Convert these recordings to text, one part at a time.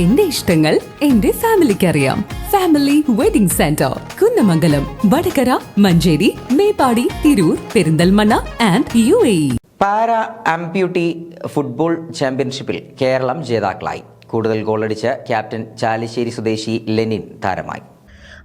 എന്റെ ഇഷ്ടങ്ങൾ എന്റെ ഫാമിലിക്ക് അറിയാം family wedding centre Kunnamangalam Vadakara Manjeri Meppadi Tirur Perinthalmanna and U A para amputee football ചാമ്പ്യൻഷിപ്പിൽ കേരളം ജേതാക്കളായി. കൂടുതൽ ഗോളടിച്ച് ക്യാപ്റ്റൻ ചാലിശ്ശേരി സ്വദേശി ലെനിൻ താരമായി.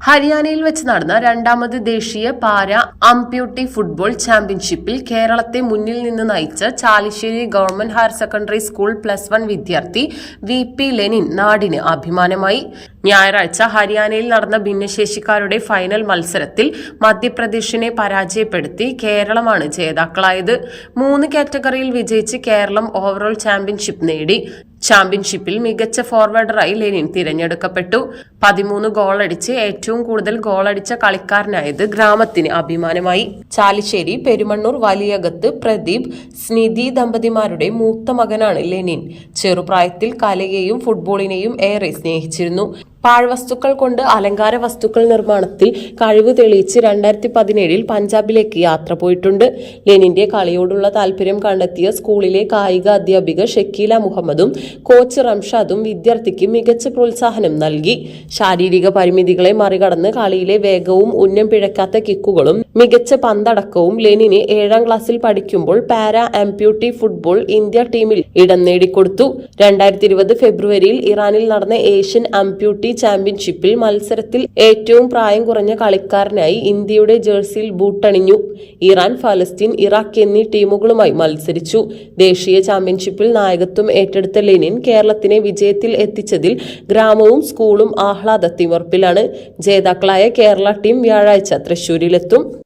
ഹരിയാനയിൽ വെച്ച് നടന്ന രണ്ടാമത് ദേശീയ പാര അംപ്യൂട്ടി ഫുട്ബോൾ ചാമ്പ്യൻഷിപ്പിൽ കേരളത്തെ മുന്നിൽ നിന്ന് നയിച്ച Chalissery government higher secondary school plus one വിദ്യാർത്ഥി വി പി ലെനിൻ നാടിന് അഭിമാനമായി. ഞായറാഴ്ച ഹരിയാനയിൽ നടന്ന ഭിന്നശേഷിക്കാരുടെ ഫൈനൽ മത്സരത്തിൽ മധ്യപ്രദേശിനെ പരാജയപ്പെടുത്തി കേരളമാണ് ജേതാക്കളായത്. മൂന്ന് കാറ്റഗറിയിൽ വിജയിച്ച് കേരളം ഓവറോൾ ചാമ്പ്യൻഷിപ്പ് നേടി. ചാമ്പ്യൻഷിപ്പിൽ മികച്ച ഫോർവേഡറായി ലെനിൻ തിരഞ്ഞെടുക്കപ്പെട്ടു. പതിമൂന്ന് ഗോളടിച്ച് ഏറ്റവും കൂടുതൽ ഗോളടിച്ച കളിക്കാരനായത് ഗ്രാമത്തിന് അഭിമാനമായി. ചാലിശ്ശേരി പെരുമണ്ണൂർ വലിയകത്ത് പ്രദീപ് സ്നിധി ദമ്പതിമാരുടെ മൂത്ത മകനാണ് ലെനിൻ. ചെറുപ്രായത്തിൽ കലയെയും ഫുട്ബോളിനെയും ഏറെ സ്നേഹിച്ചിരുന്നു. പാഴ്വസ്തുക്കൾ കൊണ്ട് അലങ്കാര വസ്തുക്കൾ നിർമ്മാണത്തിൽ കഴിവ് തെളിയിച്ച് രണ്ടായിരത്തി പതിനേഴിൽ പഞ്ചാബിലേക്ക് യാത്ര പോയിട്ടുണ്ട്. ലെനിന്റെ കളിയോടുള്ള താല്പര്യം കണ്ടെത്തിയ സ്കൂളിലെ കായിക അധ്യാപിക ഷക്കീല മുഹമ്മദും കോച്ച് റംഷാദും വിദ്യാർത്ഥിക്ക് മികച്ച പ്രോത്സാഹനം നൽകി. ശാരീരിക പരിമിതികളെ മറികടന്ന് കളിയിലെ വേഗവും ഉന്നം പിഴക്കാത്ത കിക്കുകളും മികച്ച പന്തടക്കവും ലെനിന് ഏഴാം ക്ലാസ്സിൽ പഠിക്കുമ്പോൾ പാരാ ആംപ്യൂട്ടി ഫുട്ബോൾ ഇന്ത്യ ടീമിൽ ഇടം നേടിക്കൊടുത്തു. രണ്ടായിരത്തി ഇരുപത് ഫെബ്രുവരിയിൽ ഇറാനിൽ നടന്ന ഏഷ്യൻ ആംപ്യൂട്ടി ചാമ്പ്യൻഷിപ്പിൽ മത്സരത്തിൽ ഏറ്റവും പ്രായം കുറഞ്ഞ കളിക്കാരനായി ഇന്ത്യയുടെ ജേഴ്സിയിൽ ബൂട്ടണിഞ്ഞു. ഇറാൻ ഫലസ്തീൻ ഇറാഖ് എന്നീ ടീമുകളുമായി മത്സരിച്ചു. ദേശീയ ചാമ്പ്യൻഷിപ്പിൽ നായകത്വം ഏറ്റെടുത്ത ലെനിൻ കേരളത്തിനെ വിജയത്തിൽ എത്തിച്ചതിൽ ഗ്രാമവും സ്കൂളും ആഹ്ലാദത്തിമർപ്പിലാണ് ജേതാക്കളായ കേരള ടീം വ്യാഴാഴ്ച തൃശൂരിലെത്തും